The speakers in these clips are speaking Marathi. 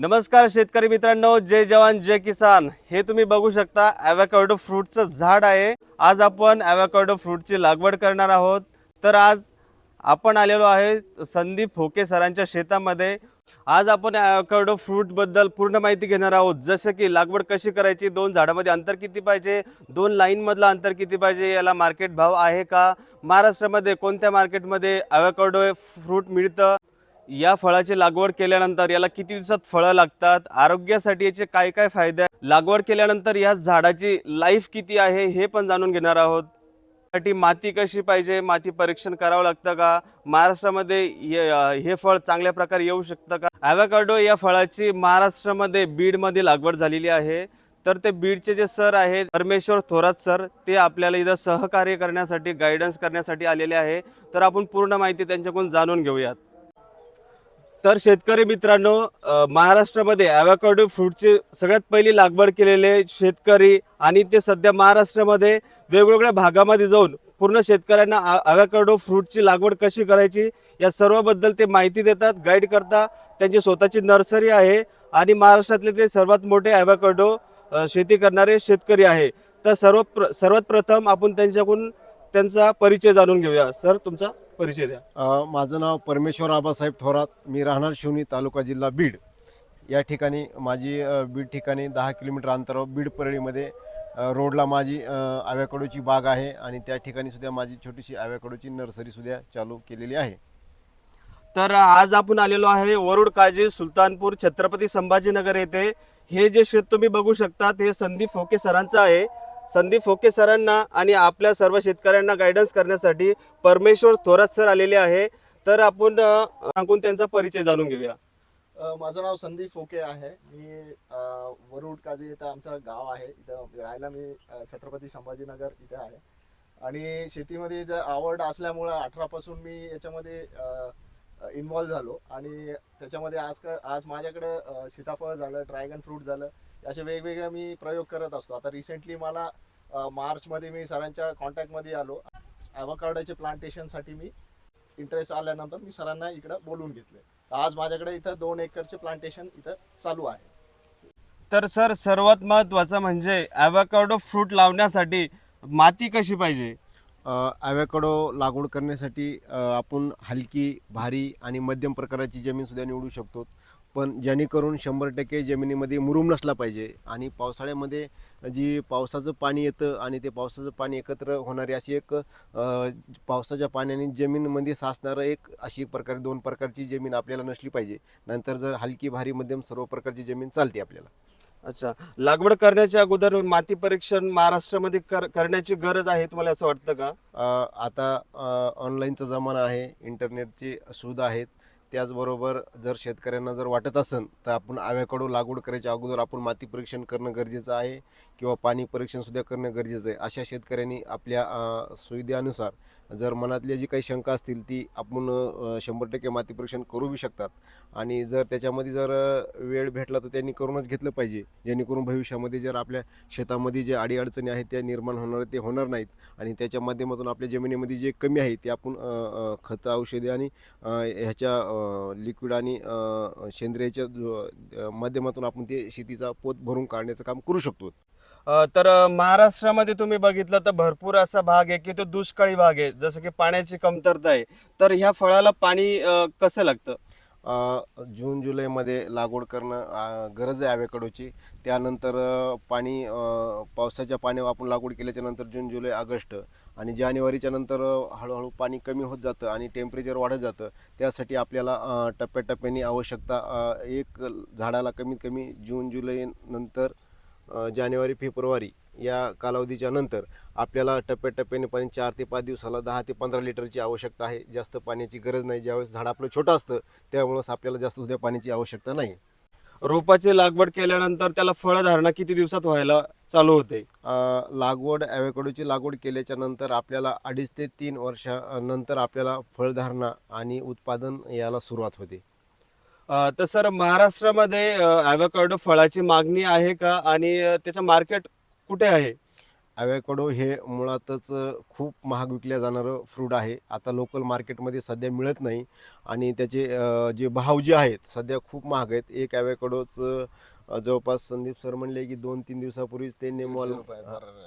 नमस्कार शेतकरी मित्रांनो जय जवान जय किसान. हे तुम्ही बघू शकता ॲव्हॅकॉडो फ्रूटचं झाड आहे. आज आपण ॲव्हॅकॉडो फ्रूटची लागवड करणार आहोत. तर आज आपण आलेलो आहे संदीप फोके सरांच्या शेतामध्ये. आज आपण ॲव्हॅकॉडो फ्रूटबद्दल पूर्ण माहिती घेणार आहोत. जसं की लागवड कशी करायची दोन झाडामध्ये अंतर किती पाहिजे दोन लाईनमधलं अंतर किती पाहिजे याला मार्केट भाव आहे का? महाराष्ट्रामध्ये कोणत्या मार्केटमध्ये ॲव्हॅकॉडो फ्रूट मिळतं? या फळाची लागवड केल्यानंतर याला किती दिवसात फळं लागतात? आरोग्यासाठी याचे काय काय फायदे आहेत? लागवड केल्यानंतर या झाडाची लाईफ किती आहे हे पण जाणून घेणार आहोत. साठी माती कशी पाहिजे? माती परीक्षण करावं लागतं का? महाराष्ट्रामध्ये हे फळ चांगल्या प्रकारे येऊ शकतं का? ॲव्हॅकाडो या फळाची महाराष्ट्रामध्ये बीडमध्ये लागवड झालेली आहे. तर ते बीडचे जे सर आहेत परमेश्वर थोरात सर ते आपल्याला इथं सहकार्य करण्यासाठी गायडन्स करण्यासाठी आलेले आहे. तर आपण पूर्ण माहिती त्यांच्याकडून जाणून घेऊयात. तर शेतकरी मित्रांनो महाराष्ट्रामध्ये ॲव्हॅकॅडो फ्रूटची सगळ्यात पहिली लागवड केलेले शेतकरी आणि ते सध्या महाराष्ट्रामध्ये वेगवेगळ्या भागामध्ये जाऊन पूर्ण शेतकऱ्यांना ॲव्हॅकॅडो फ्रूटची लागवड कशी करायची या सर्वबद्दल ते माहिती देतात गाईड करता त्यांची स्वतःची नर्सरी आहे आणि महाराष्ट्रातले ते सर्वात मोठे ॲव्हॅकॅडो शेती करणारे शेतकरी आहे. तर सर्व प्र सर्वात प्रथम आपण त्यांच्याकडून त्यांचा परिचय जाणून घेऊया. सर तुमचा परिचय द्या. अ, माझं नाव परमेश्वर आबासाहेब थोरात. मी राहणार शिवनी तालुका जिल्हा बीड. या ठिकाणी माझी अ, बीड ठिकाणी दहा किलोमीटर अंतरावर बीड परळीमध्ये अ, रोडला माझी अ, आव्याकडूची बाग आहे आणि त्या ठिकाणी सुद्धा माझी छोटीशी आव्याकडूची नर्सरी सुद्धा चालू केलेली आहे. तर आज आपण आलेलो आहे वरुड काजी सुलतानपूर छत्रपती संभाजीनगर येथे. हे जे शेत तुम्ही बघू शकतात हे संदीप फोके सरांचं आहे. संदीप फोके सरांना आणि आपल्या सर्व शेतकऱ्यांना गायडन्स करण्यासाठी परमेश्वर थोरात सर आलेले आहे. तर आपण सांगून त्यांचा परिचय जाणून घेऊया. माझं नाव संदीप फोके आहे. मी वरुड काजी इथं आमचं गाव आहे. इथं राहायला मी छत्रपती संभाजीनगर इथे आहे. आणि शेतीमध्ये जर आवड असल्यामुळं अठरापासून मी याच्यामध्ये इन्वॉल्व झालो. आणि त्याच्यामध्ये आज आज माझ्याकडं सीताफळ झालं ड्रॅगन फ्रूट झालं असे वेगवेगळे मी प्रयोग करत असतो. आता रिसेंटली मला मार्चमध्ये मी सरांच्या कॉन्टॅक्टमध्ये आलो. ॲव्होकाडोच्या प्लांटेशनसाठी मी इंटरेस्ट आल्यानंतर मी सरांना इकडं बोलून घेतले. आज माझ्याकडे इथं दोन एकरचे प्लांटेशन इथं चालू आहे. तर सर सर्वात महत्त्वाचं म्हणजे ॲव्हॅकॅडो फ्रूट लावण्यासाठी माती कशी पाहिजे? ॲव्याकडो लागवड करण्यासाठी आपण हलकी भारी आणि मध्यम प्रकाराची जमीन सुद्धा निवडू शकतो. पण जेणेकरून शंभर टक्के जमिनीमध्ये मुरुम नसला पाहिजे आणि पावसाळ्यामध्ये जी पावसाचं पाणी येतं आणि ते पावसाचं पाणी एकत्र होणारी अशी एक पावसाच्या पाण्याने जमीनमध्ये साचणारं एक अशी एक प्रकारे दोन प्रकारची जमीन आपल्याला नसली पाहिजे. नंतर जर हलकी भारी मध्यम सर्व प्रकारची जमीन चालते आपल्याला. अच्छा. लागवड करण्याच्या अगोदर माती परीक्षण महाराष्ट्रामध्ये कर करण्याची गरज आहे तुम्हाला असं वाटतं का? अ, आता ऑनलाईनचा जमाना आहे. इंटरनेटची सुविधा आहेत. त्याचबरोबर जर शेतकऱ्यांना जर वाटत असेल तर आपण आव्याकडून लागवड करायच्या अगोदर आपण माती परीक्षण करणं गरजेचं आहे. किंवा पाणी परीक्षण सुद्धा करणं गरजेचं आहे. अशा शेतकऱ्यांनी आपल्या अ, सुविधेनुसार जर मनातल्या जी काही शंका असतील ती आपण शंभर टक्के माती परीक्षण करू बी शकतात. आणि जर त्याच्यामध्ये जर वेळ भेटला तर त्यांनी करूनच घेतलं पाहिजे. जेणेकरून भविष्यामध्ये जर आपल्या शेतामध्ये जे अडीअडचणी आहेत त्या निर्माण होणार ते होणार नाहीत. आणि त्याच्या माध्यमातून आपल्या जमिनीमध्ये जे कमी आहे ते आपण खतं औषधे आणि ह्याच्या लिक्विड आणि सेंद्रियाच्या माध्यमातून आपण ते शेतीचा पोत भरून काढण्याचं काम करू शकतो. तर महाराष्ट्रामध्ये तुम्ही बघितलं तर भरपूर असा भाग आहे की तो दुष्काळी भाग आहे. जसं की पाण्याची कमतरता आहे. तर ह्या फळाला पाणी कसं लागतं? जून जुलैमध्ये लागवड करणं गरज आहे ॲव्याकडोची त्यानंतर पाणी पावसाच्या पाण्यावर आपण लागवड केल्याच्यानंतर जून जुलै ऑगस्ट आणि जानेवारीच्या नंतर हळूहळू पाणी कमी होत जातं आणि टेम्परेचर वाढत जातं. त्यासाठी आपल्याला टप्प्याटप्प्याने आवश्यकता एक झाडाला कमीत कमी जून जुलै नंतर जानेवारी फेब्रुवारी या कालावधीच्या नंतर आपल्याला टप्प्याटप्प्याने पाणी चार ते पाच दिवसाला दहा ते पंधरा लिटरची आवश्यकता आहे. जास्त पाण्याची गरज नाही. ज्यावेळेस झाड आपलं छोटं असतं त्यामुळेच आपल्याला जास्त सुद्धा पाण्याची आवश्यकता नाही. रोपाची लागवड केल्यानंतर त्याला फळधारणा किती दिवसात व्हायला चालू होते? लागवड ॲव्हेकडोची लागवड केल्याच्यानंतर आपल्याला अडीच ते तीन वर्षानंतर आपल्याला फळधारणा आणि उत्पादन याला सुरुवात होते. तर सर महाराष्ट्रामध्ये ॲव्हॅकॅडो फळाची मागणी आहे का? आणि त्याचं मार्केट कुठे आहे? ॲवॅकडो हे मुळातच खूप महाग विकल्या जाणारं फ्रूट आहे. आता लोकल मार्केटमध्ये सध्या मिळत नाही. आणि त्याचे जे भाव जे आहेत सध्या खूप महाग आहेत. एक ॲवॅकडोचं जवळपास संदीप सर म्हणले की दोन तीन दिवसापूर्वीच त्यांनी मॉल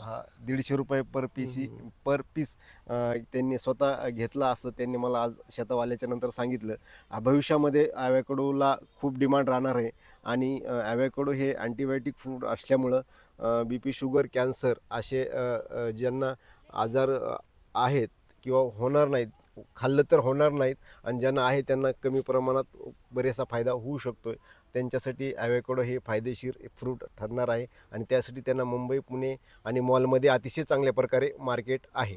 हा दीडशे रुपये पर पीस पर पीस त्यांनी स्वतः घेतला असं त्यांनी मला आज शेताव आल्याच्यानंतर सांगितलं. भविष्यामध्ये ॲवॅकडोला खूप डिमांड राहणार आहे आणि ॲवॅकडो हे अँटीबायोटिक फ्रूट असल्यामुळं बी पी शुगर कॅन्सर असे ज्यांना आजार आहेत किंवा होणार नाहीत खाल्लं तर होणार नाहीत आणि ज्यांना आहे त्यांना कमी प्रमाणात बरेचसा फायदा होऊ शकतो आहे त्यांच्यासाठी ॲवॅकडो हे फायदेशीर फ्रूट ठरणार आहे आणि त्यासाठी त्यांना मुंबई पुणे आणि मॉलमध्ये अतिशय चांगल्या प्रकारे मार्केट आहे.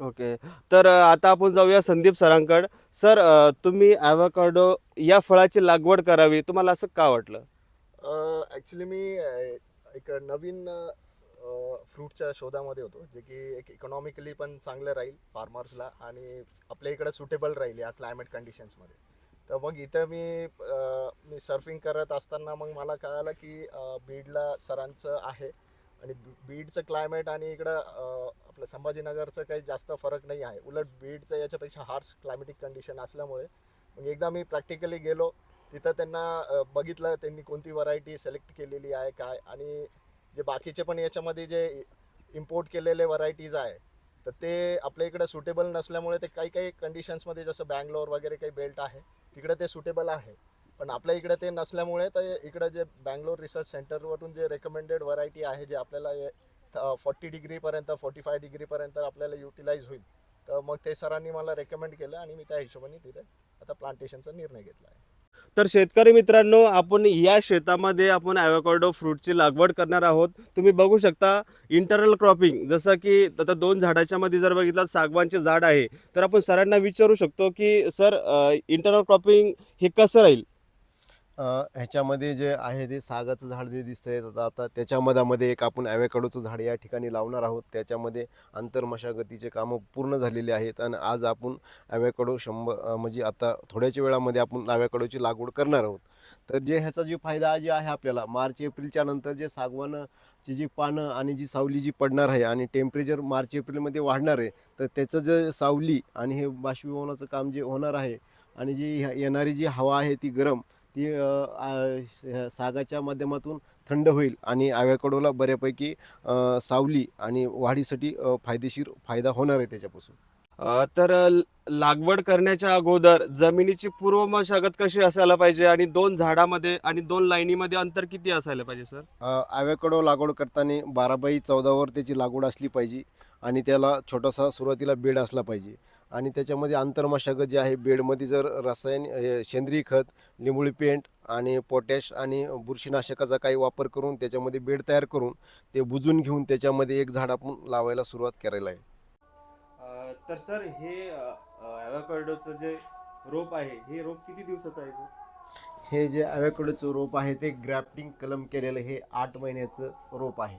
ओके. तर आता आपण जाऊया संदीप सरांकड. सर तुम्ही ॲव्होकाडो या फळाची लागवड करावी तुम्हाला असं का वाटलं? ॲक्च्युली मी एक नवीन फ्रूटच्या शोधामध्ये होतो जे की एक इकॉनॉमिकली पण चांगलं राहील फार्मर्सला आणि आपल्या इकडे सुटेबल राहील या क्लायमेट कंडिशन्समध्ये तर मग इथं मी अ, मी सर्फिंग करत असताना मग मला कळालं की अ, बीडला सरांचं आहे. आणि बी- बीडचं क्लायमेट आणि इकडं अ, आपलं संभाजीनगरचं काही जास्त फरक नाही आहे. उलट बीडचं याच्यापेक्षा हार्श क्लायमेटिक कंडिशन असल्यामुळे मग एकदा मी प्रॅक्टिकली गेलो. तिथं त्यांना अ, बघितलं त्यांनी कोणती व्हरायटी सिलेक्ट केलेली आहे काय? आणि जे बाकीचे पण याच्यामध्ये जे इम्पोर्ट केलेले व्हरायटीज आहे तर ते आपल्या इकडं सुटेबल नसल्यामुळे ते काही काही कंडिशन्समध्ये जसं बँगलोर वगैरे काही बेल्ट आहे तिकडे ते सुटेबल आहे. पण आपल्या इकडे ते नसल्यामुळे तर इकडे जे बँगलोर रिसर्च सेंटरवरून जे रेकमेंडेड व्हरायटी आहे जे आपल्याला फॉर्टी डिग्रीपर्यंत फोर्टी फाय डिग्रीपर्यंत आपल्याला युटिलाइज होईल. तर मग ते सरांनी मला रेकमेंड केलं आणि मी त्या हिशोबाने तिथे आता प्लांटेशनचा निर्णय घेतला आहे. तर शेतकरी मित्रांनो आपण या शेतामध्ये आपण ॲव्होकाडो फ्रूटची लागवड करणार आहोत. तुम्ही बघू शकता इंटरनल क्रॉपिंग जसं की आता दोन झाडाच्या मध्ये जर बघितलं सागवानचे झाड आहे. तर आपण सरांना विचारू शकतो की सर इंटरनल क्रॉपिंग हे कसं राहील? ह्याच्यामध्ये जे आहे ते सागाचं झाड जे दिसतंय आता आता त्याच्यामध्ये एक आपण ॲवॅकडोचं झाड या ठिकाणी लावणार आहोत. त्याच्यामध्ये आंतरमशागतीचे कामं पूर्ण झालेले आहेत आणि आज आपण ॲवॅकडो शंभर म्हणजे आता थोड्याच्या वेळामध्ये आपण ॲवॅकडोची लागवड करणार आहोत. तर जे ह्याचा जे फायदा जे आहे आपल्याला मार्च एप्रिलच्या नंतर जे सागवानची जी पानं आणि जी सावली जी पडणार आहे आणि टेम्परेचर मार्च एप्रिलमध्ये वाढणार आहे तर त्याचं जे सावली आणि हे बाष्पीभवनाचं काम जे होणार आहे आणि जी ह्या- येणारी जी हवा आहे ती गरम ती सागाच्या माध्यमातून थंड होईल आणि ॲवॅकडोला बऱ्यापैकी सावली आणि वाढीसाठी फायदेशीर फायदा होणार आहे त्याच्यापासून. तर लागवड करण्याच्या अगोदर जमिनीची पूर्व मशागत कशी असायला पाहिजे आणि दोन झाडामध्ये आणि दोन लाईनीमध्ये अंतर किती असायला पाहिजे सर? ॲवॅकडो लागवड करताना बारा बाय चौदावर त्याची लागवड असली पाहिजे आणि त्याला छोटासा सुरुवातीला बेड असला पाहिजे. आणि त्याच्यामध्ये आंतरमशागत जे आहे बेडमध्ये जर रसायन सेंद्रिय खत लिंबोळी पेंट आणि पोटॅश आणि बुरशीनाशकाचा काही वापर करून त्याच्यामध्ये बेड तयार करून ते बुजून घेऊन त्याच्यामध्ये एक झाड आपण लावायला सुरुवात करायला आहे. तर सर हे ॲव्होकाडोचं जे रोप आहे हे रोप किती दिवसाचं आहे सर? हे जे ॲवॅकडोचं रोप आहे ते ग्रॅफ्टिंग कलम केलेलं हे आठ महिन्याचं रोप आहे.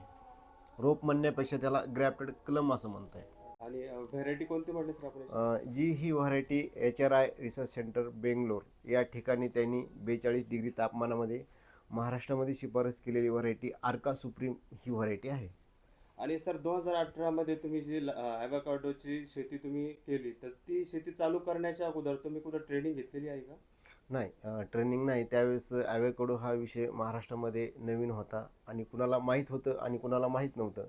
रोप म्हणण्यापेक्षा त्याला ग्रॅफ्टेड कलम असं म्हणत आहे आणि व्हेरायटी कोणती म्हटली सर आपण अ, जी ही variety H R I research centre Bangalore या ठिकाणी त्यांनी बेचाळीस डिग्री तापमानामध्ये महाराष्ट्रामध्ये शिफारस केलेली व्हरायटी आर्का सुप्रीम ही व्हरायटी आहे. आणि सर दोन हजार अठरामध्ये तुम्ही जी ॲव्होकाडोची शेती तुम्ही केली तर ती शेती चालू करण्याच्या अगोदर तुम्ही कुठं ट्रेनिंग घेतलेली आहे का? नाही ट्रेनिंग नाही. त्यावेळेस ॲवॅकडो हा विषय महाराष्ट्रामध्ये नवीन होता आणि कुणाला माहीत होतं आणि कुणाला माहीत नव्हतं.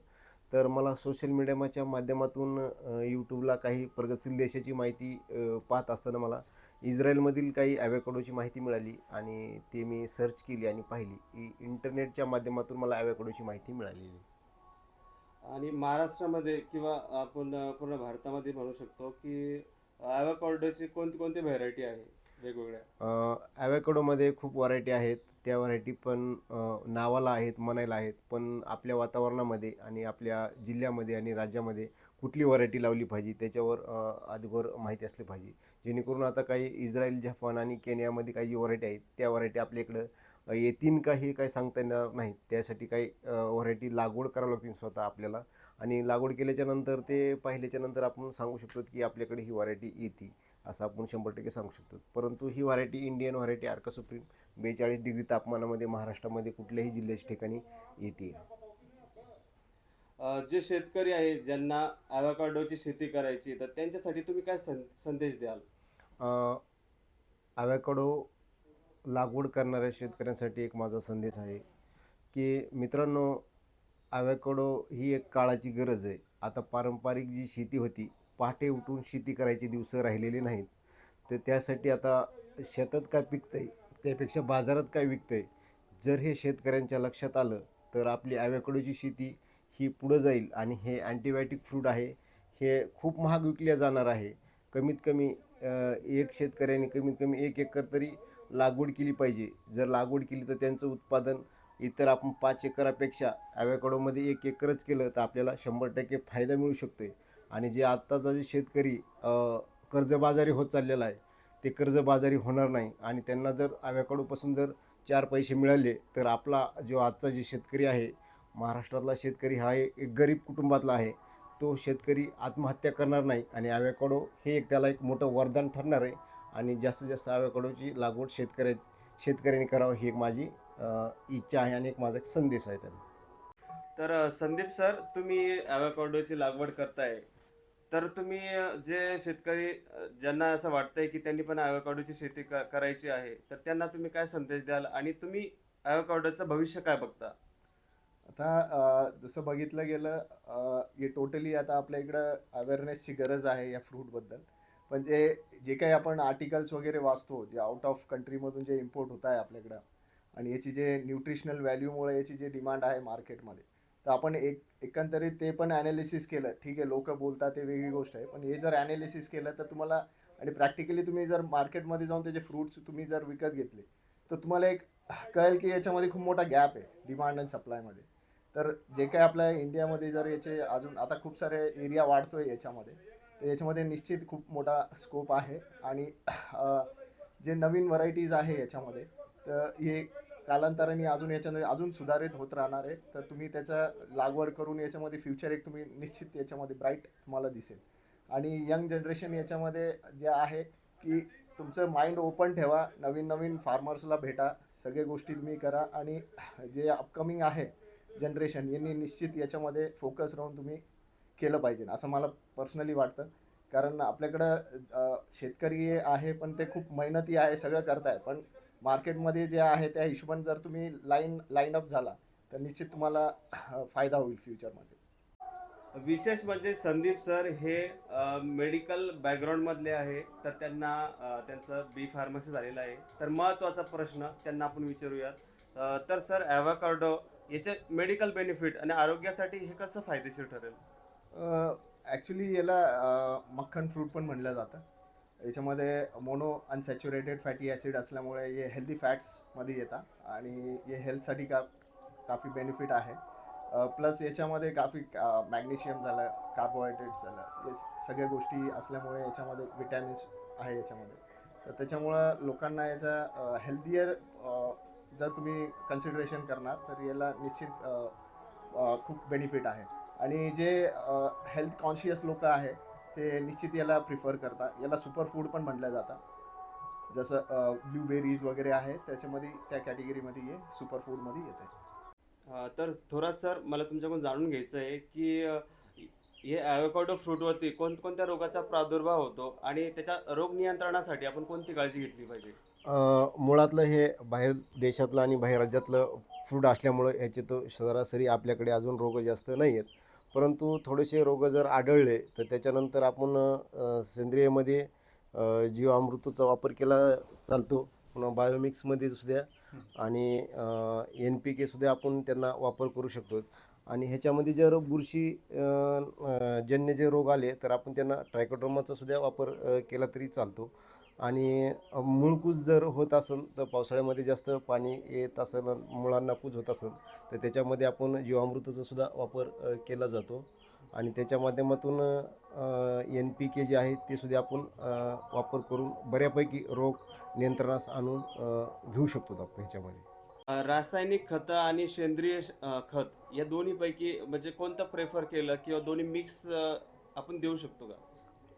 तर मला सोशल मीडियाच्या माध्यमातून यूट्यूबला काही प्रगतशील देशाची माहिती पाहत असताना मला इस्रायलमधील काही ॲवॅकडोची माहिती मिळाली आणि ते मी सर्च केली आणि पाहिली. इंटरनेटच्या माध्यमातून मला ॲवॅकडोची माहिती मिळालेली. आणि महाराष्ट्रामध्ये किंवा आपण पूर्ण भारतामध्ये म्हणू शकतो की ॲव्होकाडोची कोणती कोणती व्हेरायटी आहे? वेगवेगळ्या. ॲवॅकडोमध्ये खूप व्हरायटी आहेत. त्या व्हरायटी पण नावाला आहेत म्हणायला आहेत पण आपल्या वातावरणामध्ये आणि आपल्या जिल्ह्यामध्ये आणि राज्यामध्ये कुठली व्हरायटी लावली पाहिजे त्याच्यावर अ, अगोदर माहिती असली पाहिजे. जेणेकरून आता काही इस्रायल जपान आणि केनियामध्ये काही जी व्हरायटी आहेत त्या व्हरायटी आपल्या इकडं येतील का हे काही सांगता येणार नाही त्यासाठी काही व्हरायटी लागवड करावं लागतील स्वतः आपल्याला. आणि लागवड केल्याच्यानंतर ते पाहिल्याच्यानंतर आपण सांगू शकतो की आपल्याकडे ही व्हरायटी येते. असं आपण शंभर टक्के सांगू शकतो. परंतु ही variety Indian variety Arka supreme बेचाळीस डिग्री तापमानामध्ये महाराष्ट्रामध्ये कुठल्याही जिल्ह्याच्या ठिकाणी येते. जे शेतकरी आहे ज्यांना ॲव्होकाडोची शेती करायची तर त्यांच्यासाठी तुम्ही काय सं संदेश द्याल? ॲवॅकडो लागवड करणाऱ्या शेतकऱ्यांसाठी एक माझा संदेश आहे की मित्रांनो ॲवॅकडो ही एक काळाची गरज आहे. आता पारंपरिक जी शेती होती पहाटे उठून शेती करायचे दिवस राहिलेले नाहीत. तर त्यासाठी आता शेतात काय पिकतं आहे त्यापेक्षा बाजारात काय विकतं आहे जर हे शेतकऱ्यांच्या लक्षात आलं तर आपली ॲवॅकडोची शेती ही पुढं जाईल आणि हे अँटीबायोटिक फ्रूट आहे हे खूप महाग विकल्या जाणार आहे. कमीत कमी एक शेतकऱ्याने कमीत कमी एक एकर तरी लागवड केली पाहिजे. जर लागवड केली तर त्यांचं उत्पादन इतर आपण पाच एकरापेक्षा ॲवॅकडोमध्ये एक एकरच केलं तर आपल्याला शंभर टक्के फायदा मिळू शकतो आहे आणि जे आत्ताचा जे शेतकरी कर्जबाजारी होत चाललेला आहे ते कर्जबाजारी होणार नाही. आणि त्यांना जर आव्याकडूपासून जर चार पैसे मिळाले तर आपला जो आजचा जे शेतकरी आहे महाराष्ट्रातला शेतकरी हा एक गरीब कुटुंबातला आहे. तो शेतकरी आत्महत्या करणार नाही आणि आव्याकडो हे एक त्याला एक मोठं वरदान ठरणार आहे. आणि जास्तीत जास्त आव्याकडोची लागवड शेतकऱ्या शेतकऱ्यांनी करावं ही एक माझी इच्छा आहे आणि एक माझा एक संदेश आहे त्यांना. तर संदीप सर तुम्ही ॲव्होकाडोची लागवड करताय. तर तुम्ही जे शेतकरी ज्यांना असं वाटतंय की त्यांनी पण ॲव्होकाडोची शेती क- करायची आहे तर त्यांना तुम्ही काय संदेश द्याल आणि तुम्ही ॲव्होकाडोचं भविष्य काय बघता? आता जसं बघितलं गेलं हे टोटली आता आपल्या इकडं अवेअरनेसची गरज आहे या फ्रूटबद्दल पण जे जे काही आपण आर्टिकल्स वगैरे वाचतो जे आउट ऑफ कंट्रीमधून जे इम्पोर्ट होत आहे आपल्याकडं आणि याची जे न्यूट्रिशनल व्हॅल्यूमुळे याची जे डिमांड आहे मार्केटमध्ये तर आपण एक एकंदरीत ते पण ॲनालिसिस केलं. ठीक आहे लोक बोलतात ते वेगळी गोष्ट आहे. पण हे जर ॲनालिसिस केलं तर तुम्हाला आणि प्रॅक्टिकली तुम्ही जर मार्केटमध्ये जाऊन त्याचे फ्रूट्स तुम्ही जर विकत घेतले तर तुम्हाला एक कळेल की याच्यामध्ये खूप मोठा गॅप आहे डिमांड अँड सप्लायमध्ये तर जे काही आपल्या इंडियामध्ये जर याचे अजून आता खूप सारे एरिया वाढतोय याच्यामध्ये तर याच्यामध्ये निश्चित खूप मोठा स्कोप आहे. आणि जे नवीन व्हरायटीज आहे याच्यामध्ये तर हे कालांतराने अजून याच्यामध्ये अजून सुधारित होत राहणार आहे. तर तुम्ही त्याचा लागवड करून याच्यामध्ये फ्युचर एक तुम्ही निश्चित याच्यामध्ये ब्राईट तुम्हाला दिसेल. आणि यंग जनरेशन याच्यामध्ये जे आहे की तुमचं माइंड ओपन ठेवा नवीन नवीन फार्मर्सला भेटा सगळे गोष्टी तुम्ही करा आणि जे अपकमिंग आहे जनरेशन यांनी निश्चित याच्यामध्ये फोकस राहून तुम्ही केलं पाहिजे असं मला पर्सनली वाटतं. कारण आपल्याकडं शेतकरी आहे पण ते खूप मेहनती आहे सगळं करताय पण मार्केटमध्ये जे आहे त्या हिशोबाने जर तुम्ही लाईन लाईन अप झाला तर निश्चित तुम्हाला फायदा होईल फ्युचरमध्ये. विशेष म्हणजे संदीप सर हे मेडिकल बॅकग्राऊंडमधले आहे तर त्यांना त्यांचं बी फार्मसी झालेलं आहे. तर महत्त्वाचा प्रश्न त्यांना आपण विचारूयात. तर सर ॲव्होकाडो याचे मेडिकल बेनिफिट आणि आरोग्यासाठी हे कसं फायदेशीर ठरेल? ॲक्च्युली याला मक्खन फ्रूट पण म्हणलं जातं. याच्यामध्ये मोनो अनसॅच्युरेटेड फॅटी ॲसिड असल्यामुळे हे हेल्दी फॅट्समध्ये येतात आणि हे हेल्थसाठी का काफी बेनिफिट आहे. प्लस याच्यामध्ये काफी मॅग्नेशियम झालं कार्बोहायड्रेट्स झालं हे सगळ्या गोष्टी असल्यामुळे याच्यामध्ये विटॅमिन्स आहे याच्यामध्ये. तर त्याच्यामुळं लोकांना याचा हेल्दियर जर तुम्ही कन्सिडरेशन करणार तर याला निश्चित खूप बेनिफिट आहे. आणि जे हेल्थ कॉन्शियस लोक आहे ते निश्चित याला प्रिफर करतात याला सुपर फूड पण म्हटलं जातं. जसं ब्लूबेरीज वगैरे आहे त्याच्यामध्ये त्या कॅटेगरीमध्ये हे सुपर फूडमध्ये येते तर थोरात सर मला तुमच्याकडून जाणून घ्यायचं आहे की हे ॲव्होकाडो फ्रूटवरती कोणकोणत्या रोगाचा प्रादुर्भाव होतो आणि त्याच्या रोग नियंत्रणासाठी आपण कोणती काळजी घेतली पाहिजे? मुळातलं हे बाहेर देशातलं आणि बाहेर राज्यातलं फूड असल्यामुळं याचे तो सरासरी आपल्याकडे अजून रोग जास्त नाही आहेत परंतु थोडेसे रोग जर आढळले तर त्याच्यानंतर आपण सेंद्रियमध्ये जीवामृतचा वापर केला चालतो. पुन्हा बायोमिक्समध्ये सुद्धा आणि एन पी केसुद्धा आपण त्यांना वापर करू शकतो. आणि ह्याच्यामध्ये जर बुरशी जन्य जे रोग आले तर आपण त्यांना ट्रायकोड्रोमाचा सुद्धा वापर केला तरी चालतो. आणि अ, मूळकूज जर होत असेल तर पावसाळ्यामध्ये जास्त पाणी येत असेल मुळांना कूज होत असेल तर त्याच्यामध्ये आपण जीवामृताचा सुद्धा वापर केला जातो. आणि त्याच्या माध्यमातून एन पी के जे आहे ते सुद्धा आपण वापर करून बऱ्यापैकी रोग नियंत्रणास आणून घेऊ शकतो आपण ह्याच्यामध्ये. रासायनिक खतं आणि सेंद्रिय खत या दोन्हीपैकी म्हणजे कोणतं प्रेफर केलं किंवा दोन्ही मिक्स आपण देऊ शकतो का?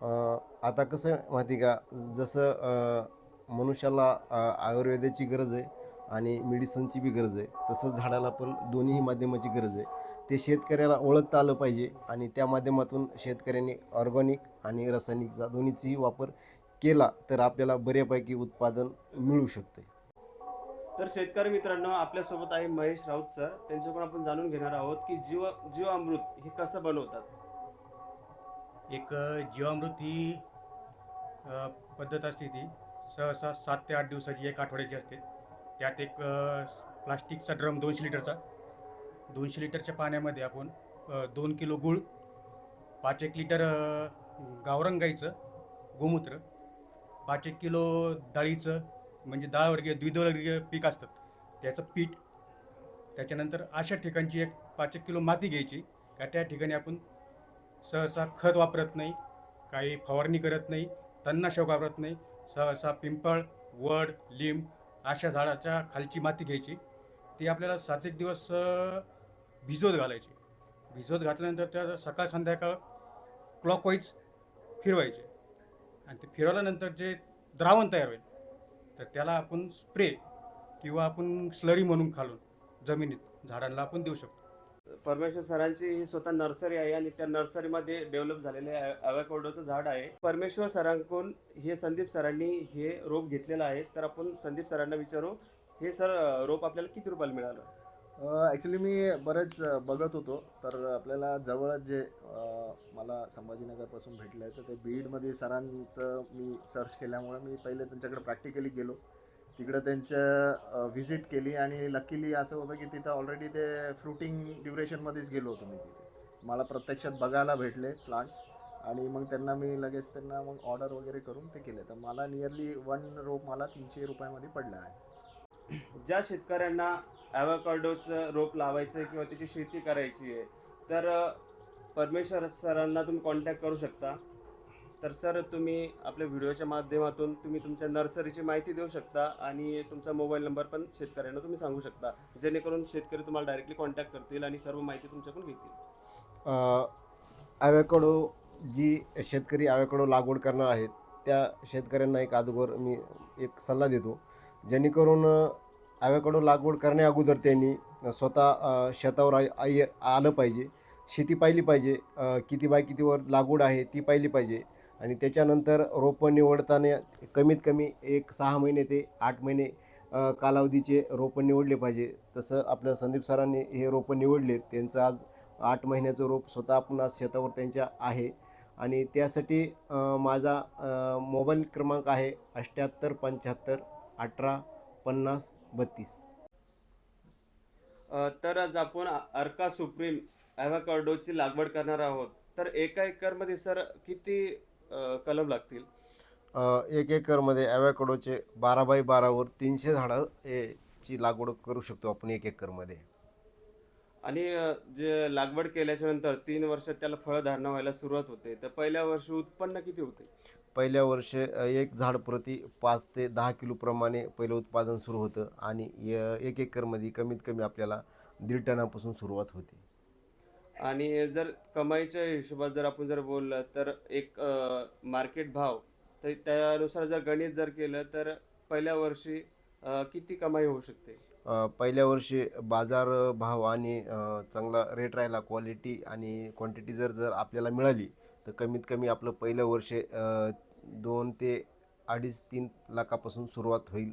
आता कसं आहे माहिती का? जसं मनुष्याला आयुर्वेदाची गरज आहे आणि मेडिसिनची बी गरज आहे. तसंच झाडाला पण दोन्ही माध्यमाची गरज आहे. ते शेतकऱ्याला ओळखता आलं पाहिजे आणि त्या माध्यमातून शेतकऱ्यांनी ऑर्गॅनिक आणि रासायनिकचा दोन्हीचाही वापर केला तर आपल्याला बऱ्यापैकी उत्पादन मिळू शकते. तर शेतकरी मित्रांनो आपल्यासोबत आहे महेश राऊत सर. त्यांच्याकडून आपण जाणून घेणार आहोत की जीव जीवामृत हे कसं बनवतात. एक जीवामृत ही पद्धत असते ती. सहसा सात ते आठ दिवसाची एक आठवड्याची असते. त्यात एक प्लास्टिकचा ड्रम दोनशे लिटरचा. दोनशे लिटरच्या पाण्यामध्ये आपण दोन किलो गूळ पाच एक लिटर गावरंगाईचं गावरान गाईचं गोमूत्र पाच एक किलो डाळीचं म्हणजे डाळवर्गीय द्विदवर्गीय पीक असतात. त्याचं पीठ त्याच्यानंतर अशा ठिकाणची एक पाच एक किलो माती घ्यायची. का त्या ठिकाणी आपण सहसा खत वापरत नाही काही फवारणी करत नाही तणनाशक वापरत नाही सहसा पिंपळ वड लिंब अशा झाडाच्या खालची माती घ्यायची. ती आपल्याला सात एक दिवस भिजवत घालायची. भिजवत घातल्यानंतर त्या सकाळ संध्याकाळ क्लॉकवाईज फिरवायचे. आणि ते फिरवल्यानंतर जे द्रावण तयार होईल तर त्याला आपण स्प्रे किंवा आपण स्लरी म्हणून खालून जमिनीत झाडांना आपण देऊ शकतो. परमेश्वर सरांची ही स्वतः नर्सरी आहे आणि त्या नर्सरीमध्ये डेव्हलप झालेले अवॅकोडोचं झाड आहे. परमेश्वर सरांकडून हे संदीप सरांनी हे रोप घेतलेलं आहे. तर आपण संदीप सरांना विचारू हे सर रोप आपल्याला किती रुपयाला मिळालं? ॲक्च्युली मी बरेच बघत होतो. तर आपल्याला जवळच जे मला संभाजीनगरपासून भेटलं आहे तर ते बीडमध्ये सरांचं मी सर्च केल्यामुळे मी पहिले त्यांच्याकडे प्रॅक्टिकली गेलो. तिकडं त्यांच्या व्हिजिट केली आणि लकीली असं होतं की तिथं ऑलरेडी ते फ्रुटिंग ड्युरेशनमध्येच गेलो होतो मी तिथे. मला प्रत्यक्षात बघायला भेटले प्लांट्स आणि मग त्यांना मी लगेच त्यांना मग ऑर्डर वगैरे करून ते केले. तर मला नियरली वन रोप मला तीनशे रुपयामध्ये पडला आहे. ज्या शेतकऱ्यांना ॲवॅकाडोचं रोप लावायचं आहे किंवा त्याची शेती करायची आहे तर परमेश्वर सरांना तुम्ही कॉन्टॅक्ट करू शकता. तर सर तुम्ही आपल्या व्हिडिओच्या माध्यमातून तुम्ही तुमच्या नर्सरीची माहिती देऊ शकता आणि तुमचा मोबाईल नंबर पण शेतकऱ्यांना तुम्ही सांगू शकता. जेणेकरून शेतकरी तुम्हाला डायरेक्टली कॉन्टॅक्ट करतील आणि सर्व माहिती तुमच्याकडून घेतील. आव्याकडो जी शेतकरी आव्याकडो लागवड करणार आहेत त्या शेतकऱ्यांना एक अगोदर मी एक सल्ला देतो. जेणेकरून आव्याकडो लागवड करण्या अगोदर त्यांनी स्वतः शेतावर आई आई आलं पाहिजे. शेती पाहिली पाहिजे. किती बाय कितीवर लागवड आहे ती पाहिली पाहिजे. आणि त्याच्यानंतर रोपं निवडताना कमीत कमी एक सहा महिने ते आठ महिने कालावधीचे रोपं निवडले पाहिजे. तसं आपल्या संदीप सरांनी हे रोपं निवडले त्यांचं आज आठ महिन्याचं रोप स्वतः आपण आज शेतावर त्यांच्या आहे. आणि त्यासाठी माझा मोबाईल क्रमांक आहे अठ्ठ्याहत्तर पंच्याहत्तर अठरा पन्नास बत्तीस. तर आज आपण अर्का सुप्रीम ॲव्हॅकाडोची लागवड करणार आहोत. तर एका एकरमध्ये सर किती कलम लागतील. एक एकरमध्ये ॲवॅकडोचे बारा बाय बारावर तीनशे झाडं हे ची लागवड करू शकतो आपण एक एकरमध्ये. आणि जे लागवड केल्याच्यानंतर तीन वर्षात त्याला फळधारणा व्हायला सुरुवात होते. तर पहिल्या वर्षी उत्पन्न किती होते? पहिल्या वर्षी एक झाड प्रति पाच ते दहा किलोप्रमाणे पहिलं उत्पादन सुरू होतं आणि एक एकरमध्ये कमीत कमी आपल्याला दीड टनापासून सुरुवात होते. आणि जर कमाईच्या हिशोबात जर आपण जर बोललं तर एक मार्केट भाव तर त्यानुसार जर गणित जर केलं तर पहिल्या वर्षी किती कमाई होऊ शकते? पहिल्या वर्षी बाजार भाव आणि चांगला रेट राहिला क्वालिटी आणि क्वांटिटी जर जर आपल्याला मिळाली तर कमीत कमी आपलं पहिलं वर्ष दोन ते अडीच तीन लाखापासून सुरुवात होईल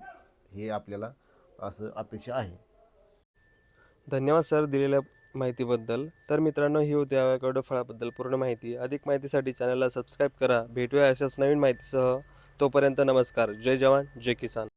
हे आपल्याला असं अपेक्षा आहे. धन्यवाद सर दिलेल्या माहितीबद्दल. तर मित्रांनो ही होती ॲवॅकॅडो फळाबद्दल पूर्ण माहिती. अधिक माहितीसाठी चॅनलला सबस्क्राईब करा. भेटूया अशाच नवीन माहितीसह. तोपर्यंत नमस्कार. जय जवान जय किसान.